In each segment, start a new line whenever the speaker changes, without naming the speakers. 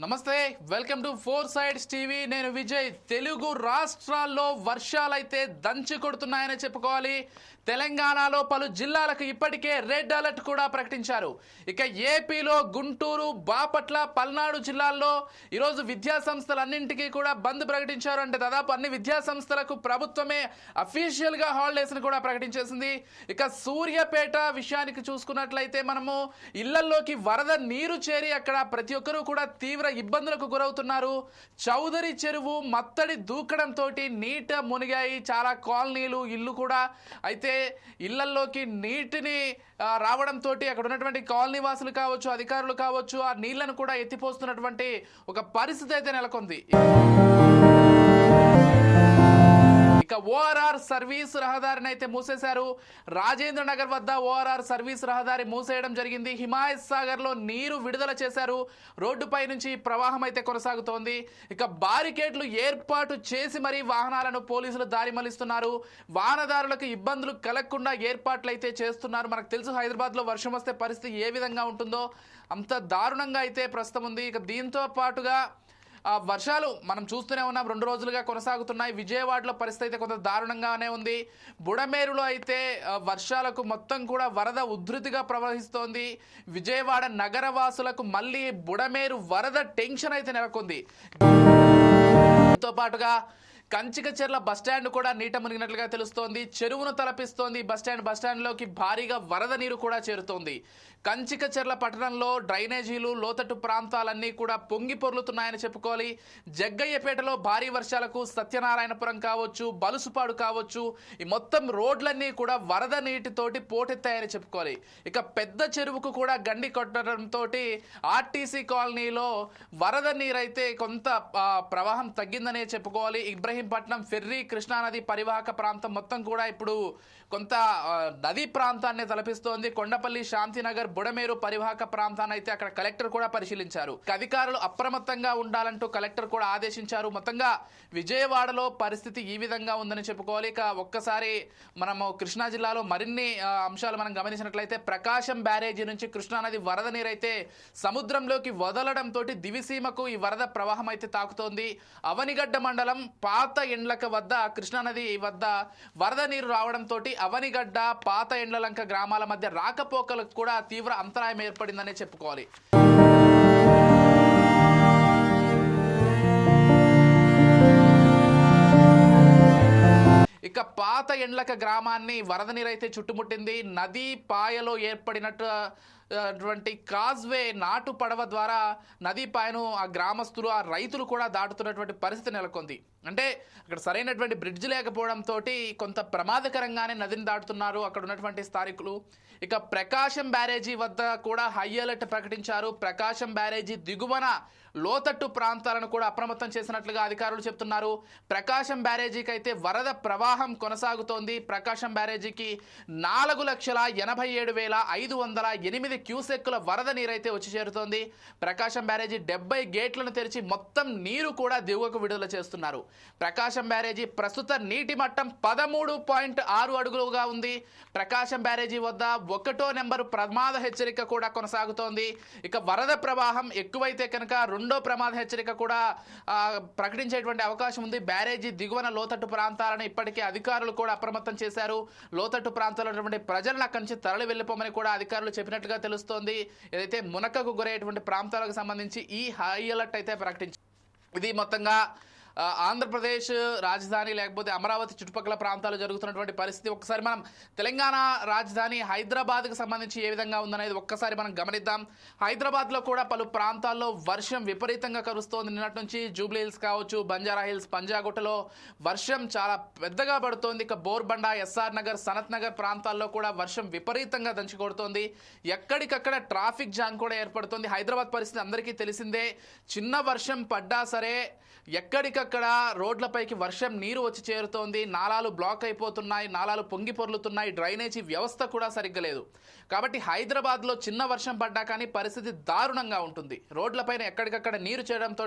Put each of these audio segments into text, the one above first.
నమస్తే welcome to four sides TV. నేను విజయ్. తెలుగు రాష్ట్రాల్లో వర్షాలైతే దంచి కొడుతున్నాయని చెప్పుకోవాలి. తెలంగాణలో పలు జిల్లాలకు ఇప్పటికే రెడ్ అలర్ట్ కూడా ప్రకటించారు. ఇక ఏపీలో గుంటూరు బాపట్ల పల్నాడు జిల్లాల్లో ఈరోజు విద్యాసంస్థలన్నింటికీ కూడా బంద్ ప్రకటించారు. అంటే దాదాపు అన్ని విద్యాసంస్థలకు ప్రభుత్వమే అఫీషియల్గా హాలిడేస్ని కూడా ప్రకటించేసింది. ఇక సూర్యాపేట విషయానికి చూసుకున్నట్లయితే మనము ఇళ్ళల్లోకి వరద నీరు చేరి అక్కడ ప్రతి ఒక్కరూ కూడా తీవ్ర ఇబ్బందులకు గురవుతున్నారు. చౌదరి చెరువు మత్తడి దూకడంతో నీట మునిగాయి. చాలా కాలనీలు ఇల్లు కూడా అయితే ఇళ్ళల్లోకి నీటిని రావడంతో అక్కడ ఉన్నటువంటి కాలనీ వాసులు కావచ్చు అధికారులు కావచ్చు ఆ నీళ్ళను కూడా ఎత్తిపోస్తున్నటువంటి ఒక పరిస్థితి అయితే నెలకొంది. ఇక ఓఆర్ఆర్ సర్వీస్ రహదారిని అయితే మూసేశారు. రాజేంద్ర నగర్ వద్ద ఓఆర్ఆర్ సర్వీస్ రహదారి మూసేయడం జరిగింది. హిమాయత్ సాగర్లో నీరు విడుదల చేశారు. రోడ్డుపై నుంచి ప్రవాహం అయితే కొనసాగుతోంది. ఇక బారికేడ్లు ఏర్పాటు చేసి మరీ వాహనాలను పోలీసులు దారి మళ్ళిస్తున్నారు. వాహనదారులకు ఇబ్బందులు కలగకుండా ఏర్పాట్లు అయితే చేస్తున్నారు. మనకు తెలుసు హైదరాబాద్లో వర్షం వస్తే పరిస్థితి ఏ విధంగా ఉంటుందో. అంత దారుణంగా అయితే ప్రస్తుతం ఉంది. ఇక దీంతో పాటుగా వర్షాలు మనం చూస్తూనే ఉన్నాం. రెండు రోజులుగా కొనసాగుతున్నాయి. విజయవాడలో పరిస్థితి అయితే కొంత దారుణంగానే ఉంది. బుడమేరులో అయితే వర్షాలకు మొత్తం కూడా వరద ఉధృతిగా ప్రవహిస్తోంది. విజయవాడ నగరవాసులకు మళ్ళీ బుడమేరు వరద టెన్షన్ అయితే నెలకొంది. తో పాటుగా కంచికచెర్ల బస్టాండ్ కూడా నీట మునిగినట్లుగా తెలుస్తోంది. చెరువును తలపిస్తోంది బస్టాండ్ బస్టాండ్లోకి భారీగా వరద నీరు కూడా చేరుతోంది. కంచికచెర్ల పట్టణంలో డ్రైనేజీలు లోతట్టు ప్రాంతాలన్నీ కూడా పొంగి పొర్లుతున్నాయని చెప్పుకోవాలి. జగ్గయ్యపేటలో భారీ వర్షాలకు సత్యనారాయణపురం కావచ్చు బలుసుపాడు కావచ్చు ఈ మొత్తం రోడ్లన్నీ కూడా వరద నీటితోటి పోటెత్తాయని చెప్పుకోవాలి. ఇక పెద్ద చెరువుకు కూడా గండి కొట్టడంతో ఆర్టీసీ కాలనీలో వరద నీరైతే కొంత ప్రవాహం తగ్గిందనే చెప్పుకోవాలి. ఇబ్రహీంపట్నం ఫెర్రీ కృష్ణానది పరివాహక ప్రాంతం మొత్తం కూడా ఇప్పుడు కొంత నదీ ప్రాంతాన్ని తలపిస్తోంది. కొండపల్లి శాంతినగర్ బుడమేరు పరివాహక ప్రాంతాన్ని అయితే అక్కడ కలెక్టర్ కూడా పరిశీలించారు. అధికారులు అప్రమత్తంగా ఉండాలంటూ కలెక్టర్ కూడా ఆదేశించారు. మొత్తంగా విజయవాడలో పరిస్థితి ఈ విధంగా ఉందని చెప్పుకోవాలి. ఇక ఒక్కసారి మనము కృష్ణా జిల్లాలో మరిన్ని అంశాలు మనం గమనించినట్లయితే ప్రకాశం బ్యారేజీ నుంచి కృష్ణానది వరద నీరైతే సముద్రంలోకి వదలడంతో దివిసీమకు ఈ వరద ప్రవాహం అయితే తాకుతోంది. అవనిగడ్డ మండలం పాత ఎండ్లక వద్ద కృష్ణానది వద్ద వరద నీరు రావడంతో అవనిగడ్డ పాత ఎండ్లలంక గ్రామాల మధ్య రాకపోకలకు కూడా తీవ్ర అంతరాయం ఏర్పడిందనే చెప్పుకోవాలి. ఇక పాత ఎండ్లక గ్రామాన్ని వరద నీరైతే చుట్టుముట్టింది. నది పాయలో ఏర్పడినట్టు అటువంటి కాజ్వే నాటు పడవ ద్వారా నదీ పాయను ఆ గ్రామస్తులు ఆ రైతులు కూడా దాటుతున్నటువంటి పరిస్థితి నెలకొంది. అంటే అక్కడ సరైనటువంటి బ్రిడ్జ్ లేకపోవడంతో కొంత ప్రమాదకరంగానే నదిని దాటుతున్నారు అక్కడ ఉన్నటువంటి స్థానికులు. ఇక ప్రకాశం బ్యారేజీ వద్ద కూడా హై అలర్ట్ ప్రకటించారు. ప్రకాశం బ్యారేజీ దిగువన లోతట్టు ప్రాంతాలను కూడా అప్రమత్తం చేసినట్లుగా అధికారులు చెప్తున్నారు. ప్రకాశం బ్యారేజీకి అయితే వరద ప్రవాహం కొనసాగుతోంది. ప్రకాశం బ్యారేజీకి నాలుగు లక్షల ఎనభై ఏడు వేల ఐదు వందల ఎనిమిది క్యూసెక్కుల వరద నీరైతే వచ్చి చేరుతోంది. ప్రకాశం బ్యారేజీ డెబ్బై గేట్లను తెరిచి మొత్తం నీరు కూడా దిగువకు విడుదల చేస్తున్నారు. ప్రకాశం బ్యారేజీ ప్రస్తుత నీటి మట్టం పదమూడు పాయింట్ ఆరు అడుగులుగా ఉంది. ప్రకాశం బ్యారేజీ వద్ద ఒకటో నెంబరు ప్రమాద హెచ్చరిక కూడా కొనసాగుతోంది. ఇక వరద ప్రవాహం ఎక్కువైతే కనుక రెండో ప్రమాద హెచ్చరిక కూడా ప్రకటించేటువంటి అవకాశం ఉంది. బ్యారేజీ దిగువన లోతట్టు ప్రాంతాలను ఇప్పటికే అధికారులు కూడా అప్రమత్తం చేశారు. లోతట్టు ప్రాంతాల్లో ఉన్నటువంటి ప్రజలను అక్కడి నుంచి తరలి వెళ్ళిపోమని కూడా అధికారులు చెప్పినట్లుగా తెలుస్తోంది. ఏదైతే మునకకు గురయ్యేటువంటి ప్రాంతాలకు సంబంధించి ఈ హై అలర్ట్ అయితే ప్రకటించారు ఇది మొత్తంగా ఆంధ్రప్రదేశ్ రాజధాని లేకపోతే అమరావతి చుట్టుపక్కల ప్రాంతాలు జరుగుతున్నటువంటి పరిస్థితి ఒకసారి మనం తెలంగాణ రాజధాని హైదరాబాద్కు సంబంధించి ఏ విధంగా ఉందనేది ఒక్కసారి మనం గమనిద్దాం. హైదరాబాద్లో కూడా పలు ప్రాంతాల్లో వర్షం విపరీతంగా కరుస్తోంది. నిన్నటి నుంచి జూబ్లీ హిల్స్ కావచ్చు బంజారా హిల్స్ పంజాగుట్టలో వర్షం చాలా పెద్దగా పడుతోంది. ఇక బోర్బండ ఎస్ఆర్ నగర్ సనత్ నగర్ ప్రాంతాల్లో కూడా వర్షం విపరీతంగా దంచి కొడుతోంది ఎక్కడికక్కడ ట్రాఫిక్ జామ్ కూడా ఏర్పడుతోంది. హైదరాబాద్ పరిస్థితి అందరికీ తెలిసిందే. చిన్న వర్షం పడ్డా సరే ఎక్కడికక్కడ రోడ్లపైకి వర్షం నీరు వచ్చి చేరుతోంది. నాలాలు బ్లాక్ అయిపోతున్నాయి నాలాలు పొంగి పొర్లుతున్నాయి డ్రైనేజీ వ్యవస్థ కూడా సరిగ్గా లేదు. కాబట్టి హైదరాబాద్లో చిన్న వర్షం పడ్డా కానీ పరిస్థితి దారుణంగా ఉంటుంది. రోడ్లపైన ఎక్కడికక్కడ నీరు చేయడంతో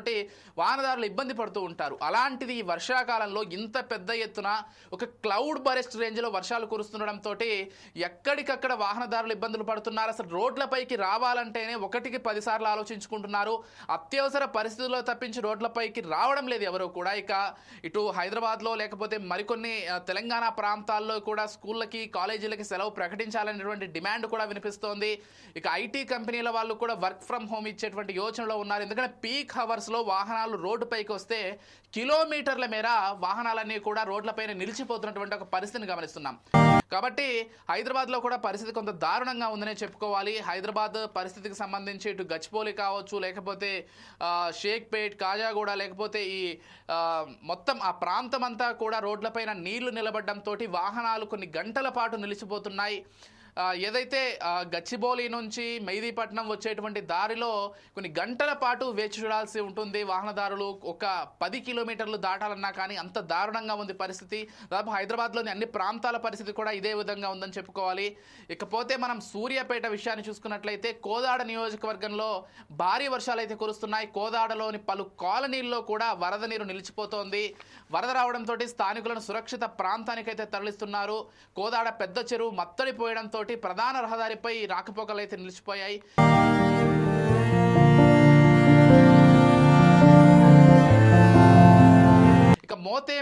వాహనదారులు ఇబ్బంది పడుతూ ఉంటారు. అలాంటిది ఈ వర్షాకాలంలో ఇంత పెద్ద ఎత్తున ఒక క్లౌడ్ బరెస్ట్ రేంజ్లో వర్షాలు కురుస్తుండడంతో ఎక్కడికక్కడ వాహనదారులు ఇబ్బందులు పడుతున్నారు. అసలు రోడ్లపైకి రావాలంటేనే ఒకటికి పదిసార్లు ఆలోచించుకుంటున్నారు. అత్యవసర పరిస్థితుల్లో తప్పించి రోడ్లపైకి రావడం లేదు ఎవరు కూడా. ఇక ఇటు హైదరాబాద్లో లేకపోతే మరికొన్ని తెలంగాణ ప్రాంతాల్లో కూడా స్కూళ్ళకి కాలేజీలకి సెలవు ప్రకటించాలనేటువంటి డిమాండ్ కూడా వినిపిస్తోంది. ఇక ఐటీ కంపెనీల వాళ్ళు కూడా వర్క్ ఫ్రమ్ హోమ్ ఇచ్చేటువంటి యోచనలో ఉన్నారు. ఎందుకంటే పీక్ హవర్స్లో వాహనాలు రోడ్డుపైకి వస్తే కిలోమీటర్ల మేర వాహనాలన్నీ కూడా రోడ్లపైన నిలిచిపోతున్నటువంటి ఒక పరిస్థితిని గమనిస్తున్నాం. కాబట్టి హైదరాబాద్లో కూడా పరిస్థితి కొంత దారుణంగా ఉందనే చెప్పుకోవాలి. హైదరాబాద్ పరిస్థితికి సంబంధించి ఇటు గచ్చిపోలి కావచ్చు లేకపోతే షేక్పేట్ కాజాగూడ లేకపోతే ఈ మొత్తం ఆ ప్రాంతం అంతా కూడా రోడ్లపైన నీళ్ళు నిలబడడంతో వాహనాలు కొన్ని గంటల పాటు నిలిచిపోతున్నాయి. ఏదైతే గచ్చిబౌలి నుంచి మెహదీపట్నం వచ్చేటువంటి దారిలో కొన్ని గంటల పాటు వేచి చూడాల్సి ఉంటుంది. వాహనదారులు ఒక పది కిలోమీటర్లు దాటాలన్నా కానీ అంత దారుణంగా ఉంది పరిస్థితి. దాదాపు హైదరాబాద్లోని అన్ని ప్రాంతాల పరిస్థితి కూడా ఇదే విధంగా ఉందని చెప్పుకోవాలి. ఇకపోతే మనం సూర్యాపేట విషయాన్ని చూసుకున్నట్లయితే కోదాడ నియోజకవర్గంలో భారీ వర్షాలు అయితే కురుస్తున్నాయి. కోదాడలోని పలు కాలనీల్లో కూడా వరద నీరు నిలిచిపోతోంది. వరద రావడంతో స్థానికులను సురక్షిత ప్రాంతానికైతే తరలిస్తున్నారు. కోదాడ పెద్ద చెరువు మత్తడిపోయడంతో ప్రధాన రహదారిపై రాకపోకలు అయితే నిలిచిపోయాయి.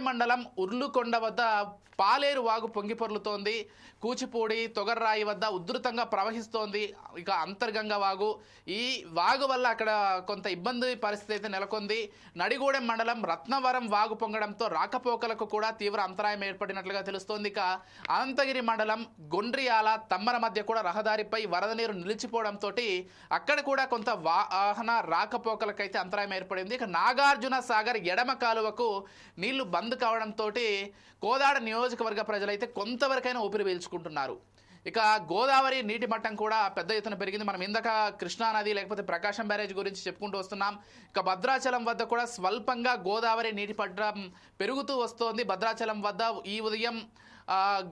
మండలం ఉర్లుకొండ వద్ద పాలేరు వాగు పొంగిపొర్లుతోంది కూచిపూడి తొగర్రాయి వద్ద ఉధృతంగా ప్రవహిస్తోంది. ఇక అంతర్గంగా వాగు. ఈ వాగు వల్ల అక్కడ కొంత ఇబ్బంది పరిస్థితి అయితే నెలకొంది. నడిగూడెం మండలం రత్నవరం వాగు పొంగడంతో రాకపోకలకు కూడా తీవ్ర అంతరాయం ఏర్పడినట్లుగా తెలుస్తోంది. ఇక అనంతగిరి మండలం గుండ్రియాల తమ్మర మధ్య కూడా రహదారిపై వరద నీరు నిలిచిపోవడంతో అక్కడ కూడా కొంత వాహన రాకపోకలకైతే అంతరాయం ఏర్పడింది. ఇక నాగార్జున సాగర్ ఎడమ కాలువకు నీళ్ళు బంద్ కావడంతో కోదాడ నియోజకవర్గ ప్రజలైతే కొంతవరకైనా ఊపిరి పీల్చుకుంటున్నారు. ఇక గోదావరి నీటి మట్టం కూడా పెద్ద ఎత్తున పెరిగింది. మనం ఇందాక కృష్ణా నది లేకపోతే ప్రకాశం బ్యారేజ్ గురించి చెప్పుకుంటూ వస్తున్నాం. ఇక భద్రాచలం వద్ద కూడా స్వల్పంగా గోదావరి నీటి పట్టం పెరుగుతూ వస్తోంది. భద్రాచలం వద్ద ఈ ఉదయం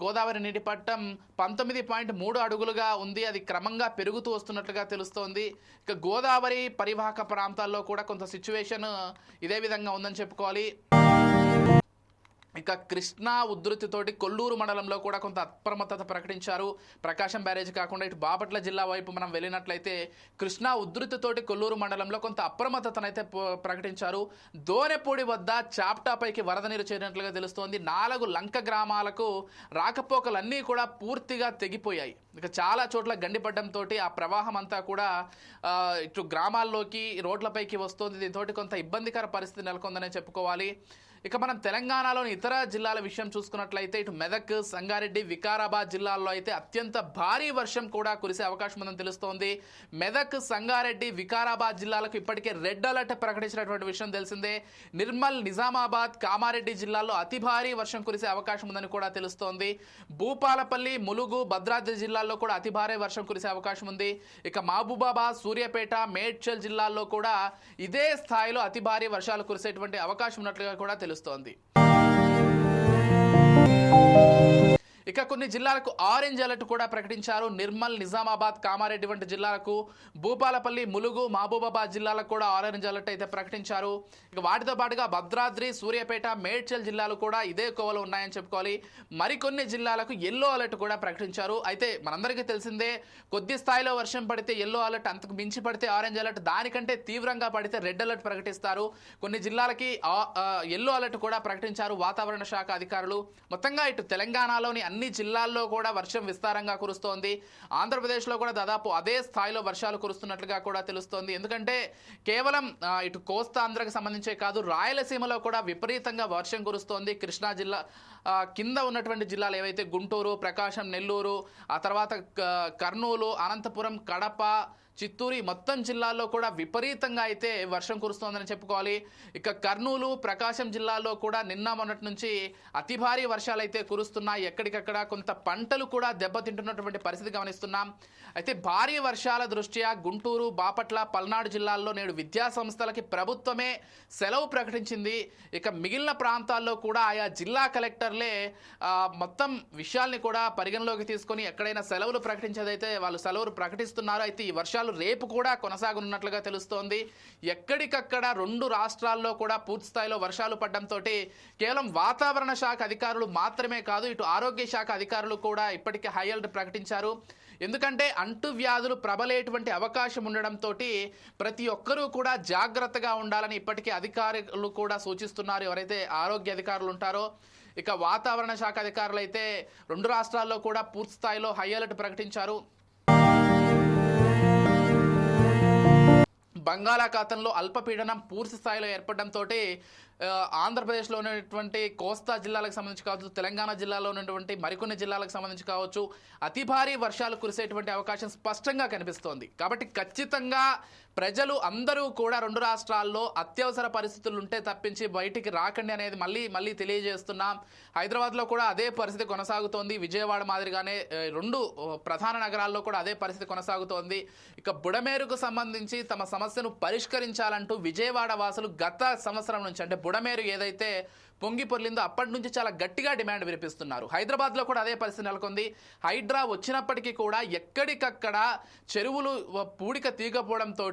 గోదావరి నీటి పట్టం పంతొమ్మిది పాయింట్ మూడు అడుగులుగా ఉంది. అది క్రమంగా పెరుగుతూ వస్తున్నట్లుగా తెలుస్తోంది. ఇక గోదావరి పరివాహక ప్రాంతాల్లో కూడా కొంత సిచ్యువేషన్ ఇదే విధంగా ఉందని చెప్పుకోవాలి. ఇక కృష్ణా ఉధృతితోటి కొల్లూరు మండలంలో కూడా కొంత అప్రమత్తత ప్రకటించారు. ప్రకాశం బ్యారేజ్ కాకుండా ఇటు బాపట్ల జిల్లా వైపు మనం వెళ్ళినట్లయితే కృష్ణా ఉధృతితోటి కొల్లూరు మండలంలో కొంత అప్రమత్తతనైతే ప్రకటించారు. దోనెపూడి వద్ద చాప్టాపైకి వరద నీరు చేరినట్లుగా తెలుస్తోంది. నాలుగు లంక గ్రామాలకు రాకపోకలన్నీ కూడా పూర్తిగా తెగిపోయాయి. ఇక చాలా చోట్ల గండిపడ్డంతో ఆ ప్రవాహం అంతా కూడా ఇటు గ్రామాల్లోకి రోడ్లపైకి వస్తుంది. దీంతో కొంత ఇబ్బందికర పరిస్థితి నెలకొందనే చెప్పుకోవాలి. ఇక మనం తెలంగాణలోని ఇతర జిల్లాల విషయం చూసుకున్నట్లయితే ఇటు మెదక్ సంగారెడ్డి వికారాబాద్ జిల్లాల్లో అయితే అత్యంత భారీ వర్షం కూడా కురిసే అవకాశం ఉందని తెలుస్తోంది. మెదక్ సంగారెడ్డి వికారాబాద్ జిల్లాలకు ఇప్పటికే రెడ్ అలర్ట్ ప్రకటించినటువంటి విషయం తెలిసిందే. నిర్మల్ నిజామాబాద్ కామారెడ్డి జిల్లాల్లో అతి భారీ వర్షం కురిసే అవకాశం ఉందని కూడా తెలుస్తోంది. భూపాలపల్లి ములుగు భద్రాద్రి జిల్లాల్లో కూడా అతి భారీ వర్షం కురిసే అవకాశం ఉంది. ఇక మహబూబాబాద్ సూర్యాపేట మేడ్చల్ జిల్లాల్లో కూడా ఇదే స్థాయిలో అతి భారీ వర్షాలు కురిసేటువంటి అవకాశం ఉన్నట్లుగా కూడా తెలుస్తుంది. తెలుస్తోంది. ఇక కొన్ని జిల్లాలకు ఆరెంజ్ అలర్ట్ కూడా ప్రకటించారు. నిర్మల్ నిజామాబాద్ కామారెడ్డి వంటి జిల్లాలకు భూపాలపల్లి ములుగు మహబూబాబాద్ జిల్లాలకు కూడా ఆరెంజ్ అలర్ట్ అయితే ప్రకటించారు. ఇక వాటితో పాటుగా భద్రాద్రి సూర్యాపేట మేడ్చల్ జిల్లాలు కూడా ఇదే కోవలో ఉన్నాయని చెప్పుకోవాలి. మరికొన్ని జిల్లాలకు ఎల్లో అలర్ట్ కూడా ప్రకటించారు. అయితే మనందరికీ తెలిసిందే కొద్ది స్థాయిలో వర్షం పడితే ఎల్లో అలర్ట్ అంతకు మించి పడితే ఆరెంజ్ అలర్ట్ దానికంటే తీవ్రంగా పడితే రెడ్ అలర్ట్ ప్రకటిస్తారు. కొన్ని జిల్లాలకి ఎల్లో అలర్ట్ కూడా ప్రకటించారు వాతావరణ శాఖ అధికారులు. మొత్తంగా ఇటు తెలంగాణలోని అన్ని జిల్లాల్లో కూడా వర్షం విస్తారంగా కురుస్తోంది. ఆంధ్రప్రదేశ్లో కూడా దాదాపు అదే స్థాయిలో వర్షాలు కురుస్తున్నట్లుగా కూడా తెలుస్తోంది. ఎందుకంటే కేవలం ఇటు ఇటు కోస్తాంధ్రకు సంబంధించే కాదు రాయలసీమలో కూడా విపరీతంగా వర్షం కురుస్తోంది. కృష్ణా జిల్లా కింద ఉన్నటువంటి జిల్లాలు ఏవైతే గుంటూరు ప్రకాశం నెల్లూరు ఆ తర్వాత క- కర్నూలు అనంతపురం కడప చిత్తూరు మొత్తం జిల్లాల్లో కూడా విపరీతంగా అయితే వర్షం కురుస్తోందని చెప్పుకోవాలి. ఇక కర్నూలు ప్రకాశం జిల్లాల్లో కూడా నిన్న మొన్నటి నుంచి అతి భారీ వర్షాలు అయితే కురుస్తున్నాయి. ఎక్కడికక్కడ కొంత పంటలు కూడా దెబ్బతింటున్నటువంటి పరిస్థితి గమనిస్తున్నాం. అయితే భారీ వర్షాల దృష్ట్యా గుంటూరు బాపట్ల పల్నాడు జిల్లాల్లో నేడు విద్యా సంస్థలకి ప్రభుత్వమే సెలవు ప్రకటించింది. ఇక మిగిలిన ప్రాంతాల్లో కూడా ఆయా జిల్లా కలెక్టర్లే మొత్తం విషయాల్ని కూడా పరిగణలోకి తీసుకొని ఎక్కడైనా సెలవులు ప్రకటించేదైతే వాళ్ళు సెలవులు ప్రకటిస్తున్నారు. అయితే ఈ వర్షాలు రేపు కూడా కొనసాగనున్నట్లుగా తెలుస్తోంది. ఎక్కడికక్కడ రెండు రాష్ట్రాల్లో కూడా పూర్తి స్థాయిలో వర్షాలు పడడంతో కేవలం వాతావరణ శాఖ అధికారులు మాత్రమే కాదు ఇటు ఆరోగ్య శాఖ అధికారులు కూడా ఇప్పటికే హై అలర్ట్ ప్రకటించారు. ఎందుకంటే అంటువ్యాధులు ప్రబలేటువంటి అవకాశం ఉండడంతో ప్రతి ఒక్కరూ కూడా జాగ్రత్తగా ఉండాలని ఇప్పటికే అధికారులు కూడా సూచిస్తున్నారు. ఎవరైతే ఆరోగ్య అధికారులు ఉంటారో ఇక వాతావరణ శాఖ అధికారులు అయితే రెండు రాష్ట్రాల్లో కూడా పూర్తి స్థాయిలో హై అలర్ట్ ప్రకటించారు. బంగాళాఖాతంలో అల్పపీడనం పూర్తి స్థాయిలో ఏర్పడడంతో ఆంధ్రప్రదేశ్లో ఉన్నటువంటి కోస్తా జిల్లాలకు సంబంధించి కావచ్చు తెలంగాణ జిల్లాలో ఉన్నటువంటి మరికొన్ని జిల్లాలకు సంబంధించి కావచ్చు అతి భారీ వర్షాలు కురిసేటువంటి అవకాశం స్పష్టంగా కనిపిస్తోంది. కాబట్టి ఖచ్చితంగా ప్రజలు అందరూ కూడా రెండు రాష్ట్రాల్లో అత్యవసర పరిస్థితులు ఉంటే తప్పించి బయటికి రాకండి అనేది మళ్ళీ మళ్ళీ తెలియజేస్తున్నాం. హైదరాబాద్లో కూడా అదే పరిస్థితి కొనసాగుతోంది. విజయవాడ మాదిరిగానే రెండు ప్రధాన నగరాల్లో కూడా అదే పరిస్థితి కొనసాగుతోంది. ఇక బుడమేరుకు సంబంధించి తమ సమస్యను పరిష్కరించాలంటూ విజయవాడ వాసులు గత సంవత్సరం నుంచి అంటే బుడమేరు ఏదైతే పొంగి పొర్లిందో అప్పటి నుంచి చాలా గట్టిగా డిమాండ్ వినిపిస్తున్నారు. హైదరాబాద్లో కూడా అదే పరిస్థితి నెలకొంది. హైడ్రా వచ్చినప్పటికీ కూడా ఎక్కడికక్కడ చెరువులు పూడిక తీగపోవడంతో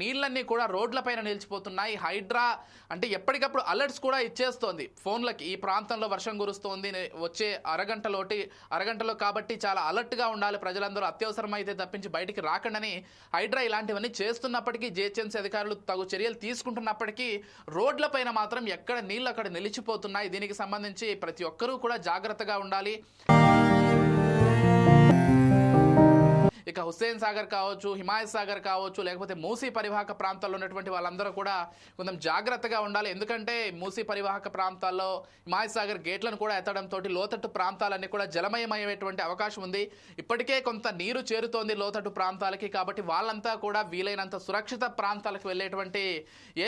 నీళ్ళన్నీ కూడా రోడ్లపైన నిలిచిపోతున్నాయి. హైడ్రా అంటే ఎప్పటికప్పుడు అలర్ట్స్ కూడా ఇచ్చేస్తోంది. ఫోన్లకి ఈ ప్రాంతంలో వర్షం కురుస్తోంది. వచ్చే అరగంటలోటి అరగంటలో కాబట్టి చాలా అలర్ట్గా ఉండాలి ప్రజలందరూ. అత్యవసరమైతే తప్పించి బయటికి రాకండని హైడ్రా ఇలాంటివన్నీ చేస్తున్నప్పటికీ జిహెచ్ఎంసీ అధికారులు తగు చర్యలు తీసుకుంటున్నప్పటికీ రోడ్లపైన మాత్రం ఎక్కడ నీళ్ళు అక్కడ నిలిచిపోతున్నాయి దీనికి సంబంధించి ప్రతి ఒక్కరూ కూడా జాగ్రత్తగా ఉండాలి. ఇక హుస్సేన్ సాగర్ కావచ్చు హిమాయత్ సాగర్ కావచ్చు లేకపోతే మూసీ పరివాహక ప్రాంతాల్లో ఉన్నటువంటి వాళ్ళందరూ కూడా కొంచెం జాగ్రత్తగా ఉండాలి. ఎందుకంటే మూసీ పరివాహక ప్రాంతాల్లో హిమాయత్ సాగర్ గేట్లను కూడా ఎత్తడంతో లోతట్టు ప్రాంతాలన్నీ కూడా జలమయమయ్యేటువంటి అవకాశం ఉంది. ఇప్పటికే కొంత నీరు చేరుతోంది లోతట్టు ప్రాంతాలకి కాబట్టి వాళ్ళంతా కూడా వీలైనంత సురక్షిత ప్రాంతాలకు వెళ్ళేటువంటి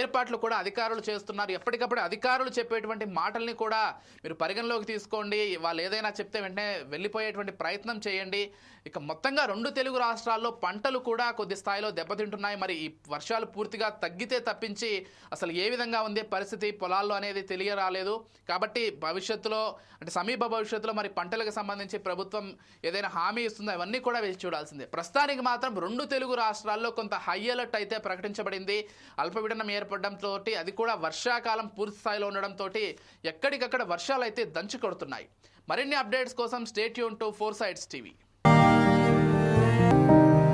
ఏర్పాట్లు కూడా అధికారులు చేస్తున్నారు. ఎప్పటికప్పుడు అధికారులు చెప్పేటువంటి మాటల్ని కూడా మీరు పరిగణలోకి తీసుకోండి. వాళ్ళు ఏదైనా చెప్తే వెంటనే వెళ్ళిపోయేటువంటి ప్రయత్నం చేయండి. ఇక మొత్తంగా రెండు తెలుగు తెలుగు రాష్ట్రాల్లో పంటలు కూడా కొద్ది స్థాయిలో దెబ్బతింటున్నాయి. మరి ఈ వర్షాలు పూర్తిగా తగ్గితే తప్పించి అసలు ఏ విధంగా ఉంది పరిస్థితి? పొలాల్లో అనేది తెలియరాలేదు. కాబట్టి భవిష్యత్తులో అంటే సమీప భవిష్యత్తులో మరి పంటలకు సంబంధించి ప్రభుత్వం ఏదైనా హామీ ఇస్తుందో అవన్నీ కూడా వేచి చూడాల్సిందే. ప్రస్తుతానికి మాత్రం రెండు తెలుగు రాష్ట్రాల్లో కొంత హై అలర్ట్ అయితే ప్రకటించబడింది. అల్పపీడనం ఏర్పడడంతో అది కూడా వర్షాకాలం పూర్తి స్థాయిలో ఉండడంతో ఎక్కడికక్కడ వర్షాలు అయితే దంచి కొడుతున్నాయి మరిన్ని అప్డేట్స్ కోసం state Yoon to four sides TV.